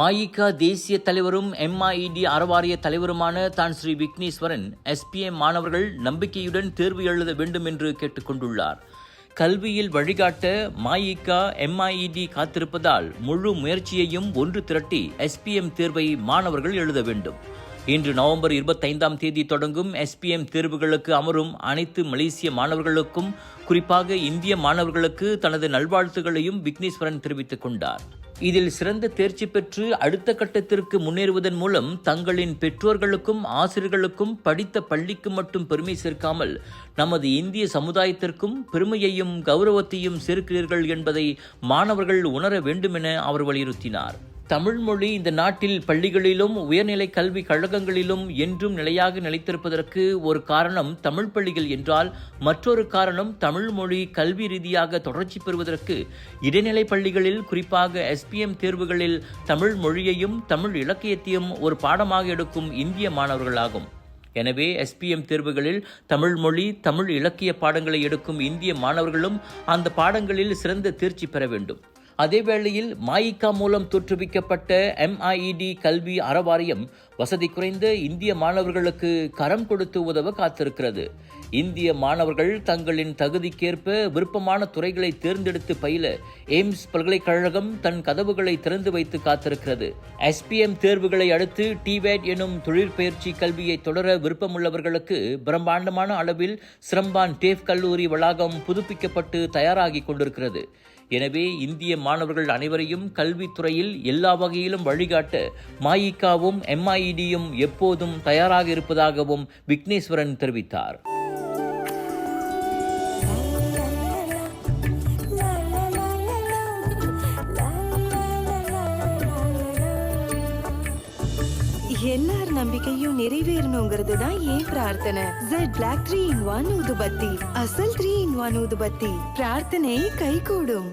மாயிகா தேசிய தலைவரும் எம்ஐஇடி அறவாரிய தலைவருமான தான் ஸ்ரீ விக்னேஸ்வரன் எஸ்பிஎம் மாணவர்கள் நம்பிக்கையுடன் தேர்வு எழுத வேண்டும் என்று கேட்டுக்கொண்டுள்ளார். கல்வியில் வழிகாட்ட மாயிகா எம்ஐஇடி காத்திருப்பதால் முழு முயற்சியையும் ஒன்று திரட்டி எஸ்பிஎம் தேர்வை மாணவர்கள் எழுத வேண்டும். இன்று நவம்பர் இருபத்தைந்தாம் தேதி தொடங்கும் எஸ்பிஎம் தேர்வுகளுக்கு அமரும் அனைத்து மலேசிய மாணவர்களுக்கும் குறிப்பாக இந்திய மாணவர்களுக்கு தனது நல்வாழ்த்துகளையும் விக்னேஸ்வரன் தெரிவித்துக் கொண்டார். இதில் சிறந்த தேர்ச்சி பெற்று அடுத்த கட்டத்திற்கு முன்னேறுவதன் மூலம் தங்களின் பெற்றோர்களுக்கும் ஆசிரியர்களுக்கும் படித்த பள்ளிக்கு மட்டும் பெருமை சேர்க்காமல் நமது இந்திய சமுதாயத்திற்கும் பெருமையையும் கௌரவத்தையும் சேர்க்கிறீர்கள் என்பதை மாணவர்கள் உணர வேண்டும் என அவர் வலியுறுத்தினார். தமிழ்மொழி இந்த நாட்டில் பள்ளிகளிலும் உயர்நிலை கல்வி கழகங்களிலும் என்றும் நிலையாக நிலைத்திருப்பதற்கு ஒரு காரணம் தமிழ் பள்ளிகள் என்றால் மற்றொரு காரணம் தமிழ்மொழி கல்வி ரீதியாக தொடர்ச்சி பெறுவதற்கு. இடைநிலை பள்ளிகளில் குறிப்பாக எஸ்பிஎம் தேர்வுகளில் தமிழ் மொழியையும் தமிழ் இலக்கியத்தையும் ஒரு பாடமாக எடுக்கும் இந்திய மாணவர்களாகும். எனவே எஸ்பிஎம் தேர்வுகளில் தமிழ் மொழி தமிழ் இலக்கிய பாடங்களை எடுக்கும் இந்திய மாணவர்களும் அந்த பாடங்களில் சிறந்த தேர்ச்சி பெற வேண்டும். அதேவேளையில் மாயிக்கா மூலம் தோற்றுவிக்கப்பட்ட எம்ஐஇடி கல்வி அறவாரியம் வசதி குறைந்த இந்திய மாணவர்களுக்கு கரம் கொடுத்து உதவ காத்திருக்கிறது. இந்திய மாணவர்கள் தங்களின் தகுதிக்கேற்ப விருப்பமான துறைகளை தேர்ந்தெடுத்து பயில எய்ம்ஸ் பல்கலைக்கழகம் தன் கதவுகளை திறந்து வைத்து காத்திருக்கிறது. எஸ்பிஎம் தேர்வுகளை அடுத்து டிவேட் எனும் தொழிற்பயிற்சி கல்வியை தொடர விருப்பமுள்ளவர்களுக்கு பிரம்மாண்டமான அளவில் சிரம்பான் டேஃப் கல்லூரி வளாகம் புதுப்பிக்கப்பட்டு தயாராகி கொண்டிருக்கிறது. எனவே இந்திய மாணவர்கள் அனைவரையும் கல்வித்துறையில் எல்லா வகையிலும் வழிகாட்ட மாயிகாவும் எம்ஐடியும் எப்போதும் தயாராக இருப்பதாகவும் விக்னேஸ்வரன் தெரிவித்தார். எல்லார் நம்பிக்கையும் நிறைவேறணுங்கிறது தான் ஏன் பிரார்த்தனை. Jet black three in one ஊதுபத்தி. அசல் த்ரீ இன் ஒன் ஊதுபத்தி. பிரார்த்தனை கைகூடும்.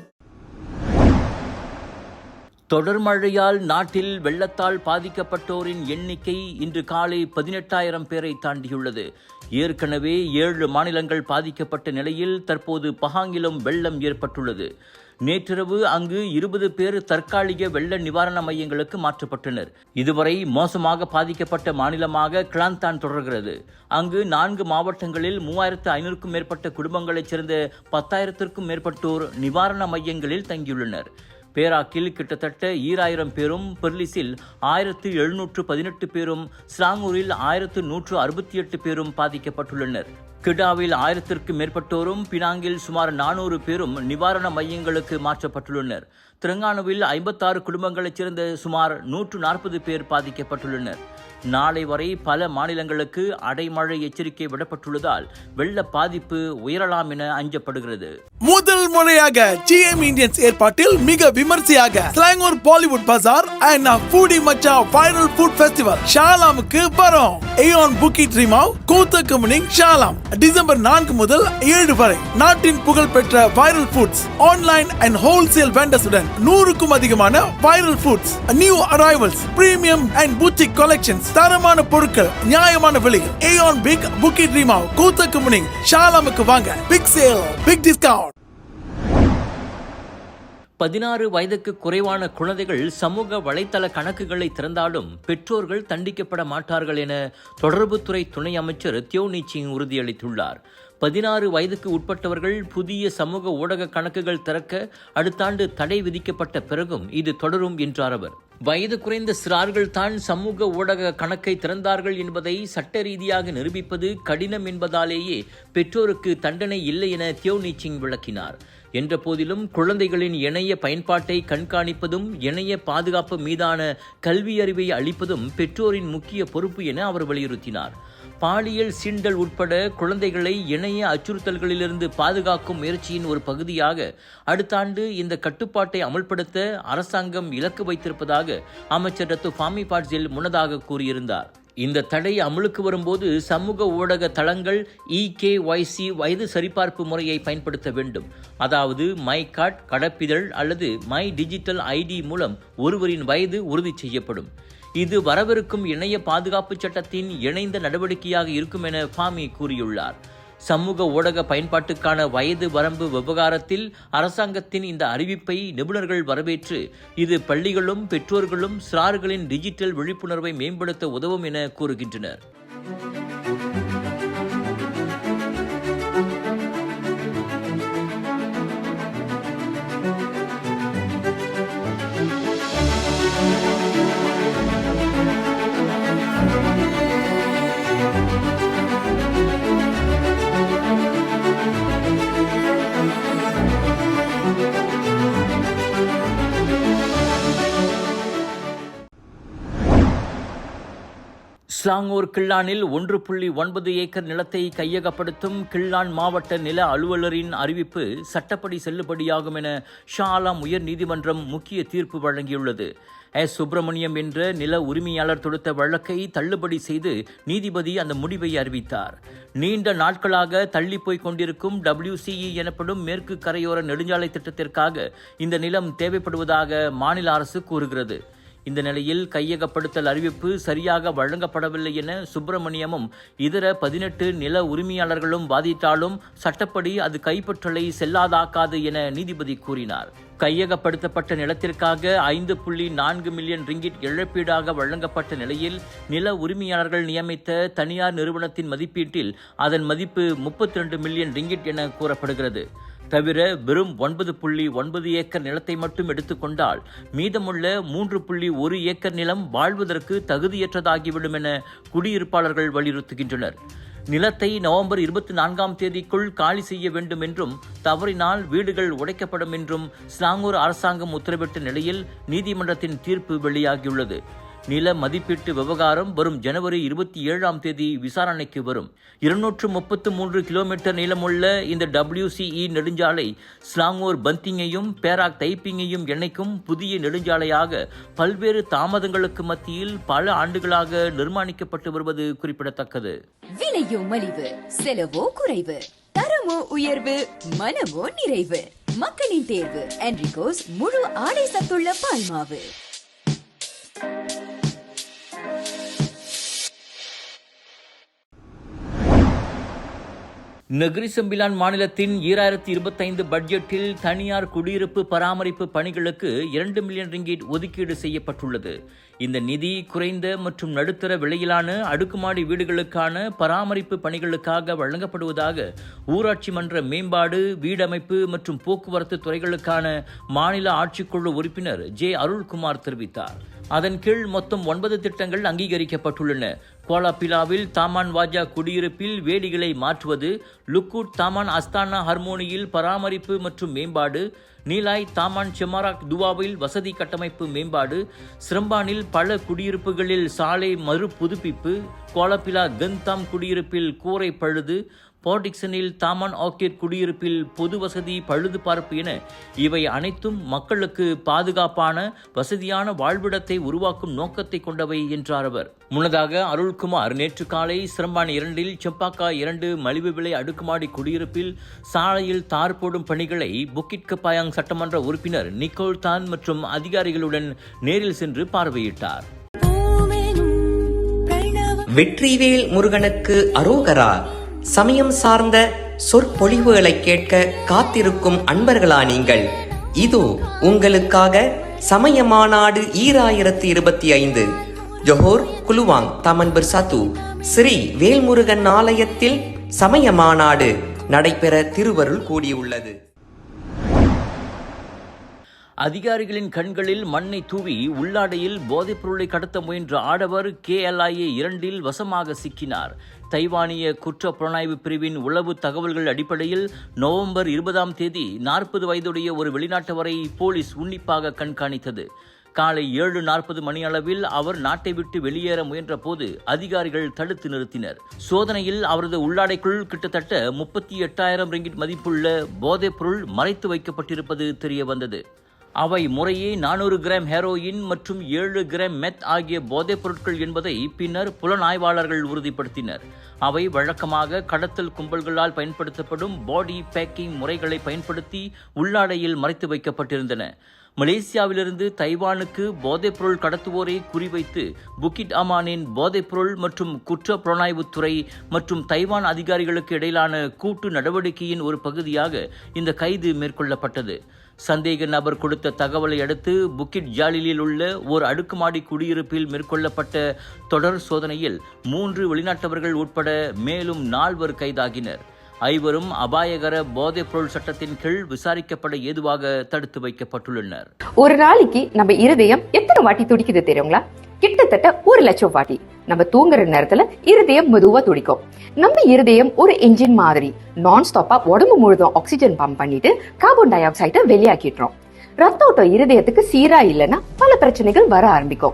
தொடர் மழையால் நாட்டில் வெள்ளத்தால் பாதிக்கப்பட்டோரின் எண்ணிக்கை இன்று காலை பதினெட்டாயிரம் பேரை தாண்டியுள்ளது. ஏற்கனவே ஏழு மாநிலங்கள் பாதிக்கப்பட்ட நிலையில் தற்போது பஹாங்கிலும் வெள்ளம் ஏற்பட்டுள்ளது. நேற்றிரவு அங்கு இருபது பேர் தற்காலிக வெள்ள நிவாரண மையங்களுக்கு மாற்றப்பட்டனர். இதுவரை மோசமாக பாதிக்கப்பட்ட மாநிலமாக கிளாந்தான் தொடர்கிறது. அங்கு நான்கு மாவட்டங்களில் மூவாயிரத்து ஐநூறுக்கும் மேற்பட்ட குடும்பங்களைச் சேர்ந்த பத்தாயிரத்திற்கும் மேற்பட்டோர் நிவாரண மையங்களில் தங்கியுள்ளனர். பேராக்கில் கிட்டத்தட்ட ஈராயிரம் பேரும் பெர்லிஸில் ஆயிரத்து எழுநூற்று பதினெட்டு பேரும் ஸ்லாங்கூரில் ஆயிரத்து நூற்று அறுபத்தி எட்டு பேரும் பாதிக்கப்பட்டுள்ளனர். கிடாவில் ஆயிரத்திற்கு மேற்பட்டோரும் பினாங்கில் சுமார் நானூறு பேரும் நிவாரண மையங்களுக்கு மாற்றப்பட்டுள்ளனர். திரங்கானுவில் ஐம்பத்தாறு குடும்பங்களைச் சேர்ந்த சுமார் நூற்று நாற்பது பேர் பாதிக்கப்பட்டுள்ளனர். நாளை வரை பல மாநிலங்களுக்கு அடைமழை எச்சரிக்கை விடப்பட்டுள்ளதால் வெள்ள பாதிப்பு உயரலாம் என அஞ்சப்படுகிறது. முதல் முறையாக ஜிஎம் இந்தியன்ஸ் ஏற்பாட்டில் மிக விமர்சையாக Selangor Bollywood bazaar and foodie Macha viral food festival ஷாலாமுக்கு வரும். ஏயான் புக்கி ட்ரீமாவ் கூத்த கம்பெனிங் ஷாலாம். டிசம்பர் நான்கு முதல் ஏழு வரை நாட்டின் புகழ்பெற்ற viral foods online and wholesale வெண்டர்ஸுடன் நூறுக்கும் அதிகமான viral foods new arrivals premium and boutique collections தரமான பொருட்கள் நியாயமான விலையில் ஏயான் பிக் புக்கி ட்ரீமாவ் கூத்த கம்பெனிங் ஷாலாமுக்கு வாங்க. பிக் சேல் பிக் டிஸ்கவுண்ட் பதினாறு வயதுக்கு குறைவான குழந்தைகள் சமூக வலைத்தள கணக்குகளை திறந்தாலும் பெற்றோர்கள் தண்டிக்கப்பட மாட்டார்கள் என தொடர்புத்துறை துணை அமைச்சர் தியோ நீச்சிங் உறுதியளித்துள்ளார். பதினாறு வயதுக்கு உட்பட்டவர்கள் புதிய சமூக ஊடக கணக்குகள் திறக்க அடுத்த ஆண்டு தடை விதிக்கப்பட்ட பிறகும் இது தொடரும் என்றார் அவர். வயது குறைந்த சிறார்கள் தான் சமூக ஊடக கணக்கை திறந்தார்கள் என்பதை சட்ட ரீதியாக நிரூபிப்பது கடினம் என்பதாலேயே பெற்றோருக்கு தண்டனை இல்லை என தியோ நீச்சிங் விளக்கினார். என்ற போதிலும் குழந்தைகளின் இணைய பயன்பாட்டை கண்காணிப்பதும் இணைய பாதுகாப்பு மீதான கல்வியறிவை அளிப்பதும் பெற்றோரின் முக்கிய பொறுப்பு என அவர் வலியுறுத்தினார். பாலியல் சீண்டல் உட்பட குழந்தைகளை இணைய அச்சுறுத்தல்களிலிருந்து பாதுகாக்கும் முயற்சியின் ஒரு பகுதியாக அடுத்த ஆண்டு இந்த கட்டுப்பாட்டை அமல்படுத்த அரசாங்கம் இலக்கு வைத்திருப்பதாக அமைச்சர் ரத்து ஃபாமி பாட்சில் முன்னதாக கூறியிருந்தார். இந்த தடை அமலுக்கு வரும்போது சமூக ஊடக தளங்கள் இகேஒய்சி வயது சரிபார்ப்பு முறையை பயன்படுத்த வேண்டும். அதாவது மை கார்ட் கடப்பிதழ் அல்லது மை டிஜிட்டல் ஐடி மூலம் ஒருவரின் வயது உறுதி செய்யப்படும். இது வரவிருக்கும் இணைய பாதுகாப்பு சட்டத்தின் இணைந்த நடவடிக்கையாக இருக்கும் என ஃபாமி கூறியுள்ளார். சமூக ஊடக பயன்பாட்டுக்கான வயது வரம்பு விவகாரத்தில் அரசாங்கத்தின் இந்த அறிவிப்பை நிபுணர்கள் வரவேற்று இது பள்ளிகளும் பெற்றோர்களும் சிறார்களின் டிஜிட்டல் விழிப்புணர்வை மேம்படுத்த உதவும் என கூறுகின்றனர். ஸ்லாங்கூர் கிள்ளானில் ஒன்று புள்ளி ஒன்பது ஏக்கர் நிலத்தை கையகப்படுத்தும் கிள்ளான் மாவட்ட நில அலுவலரின் அறிவிப்பு சட்டப்படி செல்லுபடியாகும் என ஷா ஆலம் உயர் நீதிமன்றம் முக்கிய தீர்ப்பு வழங்கியுள்ளது. எஸ் சுப்பிரமணியம் என்ற நில உரிமையாளர் தொடுத்த வழக்கை தள்ளுபடி செய்து நீதிபதி அந்த முடிவை அறிவித்தார். நீண்ட நாட்களாக தள்ளி போய் கொண்டிருக்கும் டபிள்யூசிஇ எனப்படும் மேற்கு கரையோர நெடுஞ்சாலை திட்டத்திற்காக இந்த நிலம் தேவைப்படுவதாக மாநில அரசு கூறுகிறது. இந்த நிலையில் கையகப்படுத்தல் அறிவிப்பு சரியாக வழங்கப்படவில்லை என சுப்பிரமணியமும் இதர பதினெட்டு நில உரிமையாளர்களும் வாதிட்டாலும் சட்டப்படி அது கைப்பற்றலை செல்லாதாக்காது என நீதிபதி கூறினார். கையகப்படுத்தப்பட்ட நிலத்திற்காக ஐந்து புள்ளி நான்கு மில்லியன் ரிங்கிட் இழப்பீடாக வழங்கப்பட்ட நிலையில் நில உரிமையாளர்கள் நியமித்த தனியார் நிறுவனத்தின் மதிப்பீட்டில் அதன் மதிப்பு முப்பத்தி ரெண்டு மில்லியன் ரிங்கிட் என கூறப்படுகிறது. தவிர வெறும் ஒன்பது புள்ளி ஒன்பது ஏக்கர் நிலத்தை மட்டும் எடுத்துக்கொண்டால் மீதமுள்ள மூன்று புள்ளி ஒரு ஏக்கர் நிலம் வாழ்வதற்கு தகுதியற்றதாகிவிடும் என குடியிருப்பாளர்கள் வலியுறுத்துகின்றனர். நிலத்தை நவம்பர் இருபத்தி நான்காம் தேதிக்குள் காலி செய்ய வேண்டும் என்றும் தவறினால் வீடுகள் உடைக்கப்படும் என்றும் ஸ்லாங்கூர் அரசாங்கம் உத்தரவிட்ட நிலையில் நீதிமன்றத்தின் தீர்ப்பு வெளியாகியுள்ளது. நில மதிப்பீட்டு விவகாரம் வரும் ஜனவரி இருபத்தி ஏழாம் தேதி விசாரணைக்கு வரும். இருநூற்று முப்பத்து மூன்று கிலோமீட்டர் நீளமுள்ள இந்த டபிள்யூசிஇ நெடுஞ்சாலை ஸ்லாங்கோர் பந்திங்கையும் பேராக் தைப்பிங்கையும் இணைக்கும் புதிய நெடுஞ்சாலையாக பல்வேறு தாமதங்களுக்கு மத்தியில் பல ஆண்டுகளாக நிர்மாணிக்கப்பட்டு வருவது குறிப்பிடத்தக்கது. விலையோ மலிவு செலவோ குறைவு தரமோ உயர்வு மனமோ நிறைவு. மக்களின் தேர்வு என்ரிகோஸ் முழு ஆடை சத்துள்ள பால்மாவு. நெகிரி செம்பிலான் மாநிலத்தின் ஈராயிரத்தி இருபத்தைந்து பட்ஜெட்டில் தனியார் குடியிருப்பு பராமரிப்பு பணிகளுக்கு இரண்டு மில்லியன் ரிங்கிட் ஒதுக்கீடு செய்யப்பட்டுள்ளது. இந்த நிதி குறைந்த மற்றும் நடுத்தர விலையிலான அடுக்குமாடி வீடுகளுக்கான பராமரிப்பு பணிகளுக்காக வழங்கப்படுவதாக ஊராட்சி மன்ற மேம்பாடு வீடமைப்பு மற்றும் போக்குவரத்து துறைகளுக்கான மாநில ஆட்சிக்குழு உறுப்பினர் ஜே அருள்குமார் தெரிவித்தார். அதன் கீழ் மொத்தம் ஒன்பது திட்டங்கள் அங்கீகரிக்கப்பட்டுள்ளன. கோலாபிலாவில் தாமான் வாஜா குடியிருப்பில் வேலிகளை மாற்றுவது லுக்கூட் தாமான் அஸ்தானா ஹார்மோனியில் பராமரிப்பு மற்றும் மேம்பாடு நீலாய் தாமான் செமாராக் துவாவில் வசதி கட்டமைப்பு மேம்பாடு சிரம்பானில் பல குடியிருப்புகளில் சாலை மறு புதுப்பிப்பு கோலப்பிலா கந்தாம் குடியிருப்பில் கூரை பழுது போர்டிக்சனில் தாமான் ஆர்கிட் குடியிருப்பில் பொது வசதி பழுது பார்ப்பு என இவை அனைத்தும் மக்களுக்கு பாதுகாப்பான வசதியான வாழ்விடத்தை உருவாக்கும் நோக்கத்தை கொண்டவை என்றார் அவர். முன்னதாக அருள்குமார் நேற்று காலை சிரம்பான் இரண்டில் செப்பாக்கா இரண்டு மலிவு விலை அடுக்குமாடி குடியிருப்பில் சாலையில் தார் போடும் பணிகளை புக்கிட் கப்பாயாங் சட்டமன்ற உறுப்பினர் நிக்கோல் தான் மற்றும் அதிகாரிகளுடன் நேரில் சென்று பார்வையிட்டார். வெற்றிவேல் முருகனுக்கு அரோகரா. சமயம் சார்ந்த சொற்பொழிவுகளை கேட்க காத்திருக்கும் அன்பர்களா நீங்கள்? இதோ உங்களுக்காக சமய மாநாடு ஈராயிரத்தி இருபத்தி ஐந்து ஜொஹோர் குலுவாங் தமன் சத்து ஸ்ரீ வேல்முருகன் ஆலயத்தில் சமய மாநாடு நடைபெற திருவருள் கூடியுள்ளது. அதிகாரிகளின் கண்களில் மண்ணை தூவி உள்ளாடையில் போதைப் பொருளை கடத்த முயன்ற ஆடவர் கேஎல்ஐஏ இரண்டில் வசமாக சிக்கினார். தைவானிய குற்ற புலனாய்வு பிரிவின் உளவு தகவல்கள் அடிப்படையில் நவம்பர் இருபதாம் தேதி நாற்பது வயதுடைய ஒரு வெளிநாட்டவரை போலீஸ் உன்னிப்பாக கண்காணித்தது. காலை ஏழு நாற்பது மணி அளவில் அவர் நாட்டை விட்டு வெளியேற முயன்ற போது அதிகாரிகள் தடுத்து நிறுத்தினர். சோதனையில் அவரது உள்ளாடைக்குள் கிட்டத்தட்ட முப்பத்தி எட்டாயிரம் ரிங்கிட் மதிப்புள்ள போதைப் பொருள் மறைத்து வைக்கப்பட்டிருப்பது தெரிய வந்தது. அவை முறையே நானூறு கிராம் ஹெரோயின் மற்றும் ஏழு கிராம் மெத் ஆகிய போதைப் பொருட்கள் என்பதை பின்னர் புலனாய்வாளர்கள் உறுதிப்படுத்தினர். அவை வழக்கமாக கடத்தல் கும்பல்களால் பயன்படுத்தப்படும் பாடி பேக்கிங் முறைகளை பயன்படுத்தி உள்ளாடையில் மறைத்து வைக்கப்பட்டிருந்தன. மலேசியாவிலிருந்து தைவானுக்கு போதைப்பொருள் கடத்துவோரை குறிவைத்து புக்கிட் அமானின் போதைப்பொருள் மற்றும் குற்ற புலனாய்வுத்துறை மற்றும் தைவான் அதிகாரிகளுக்கு இடையிலான கூட்டு நடவடிக்கையின் ஒரு பகுதியாக இந்த கைது மேற்கொள்ளப்பட்டது. சந்தேக நபர் கொடுத்த தகவலை அடுத்து புக்கிட் ஜாலிலில் உள்ள ஓர் அடுக்குமாடி குடியிருப்பில் மேற்கொள்ளப்பட்ட தொடர் சோதனையில் மூன்று வெளிநாட்டவர்கள் உட்பட மேலும் நால்வர் கைதாகினர். ஐவரும் அபாயகர போதைப்பொருள் சட்டத்தின் கீழ் விசாரிக்கப்பட ஏதுவாக தடுத்து வைக்கப்பட்டுள்ளனர். ஒரு நாளைக்கு நம்ம இருதயம் எத்தனை வாட்டி துடிக்குது தெரியுங்களா? கிட்டத்தட்ட ஒரு லட்சம் வாட்டி. நம்ம தூங்குற நேரத்துல இருதயம் மெதுவா துடிக்கும். நம்ம இருதயம் ஒரு என்ஜின் மாதிரி நான் ஸ்டாப்பா உடம்பு முழுதும் ஆக்சிஜன் பம்ப் பண்ணிட்டு கார்பன் டை ஆக்சைடை வெளியாக்கிடுறோம். ரத்த ஓட்டம் இருதயத்துக்கு சீரா இல்லைன்னா பல பிரச்சனைகள் வர ஆரம்பிக்கும்.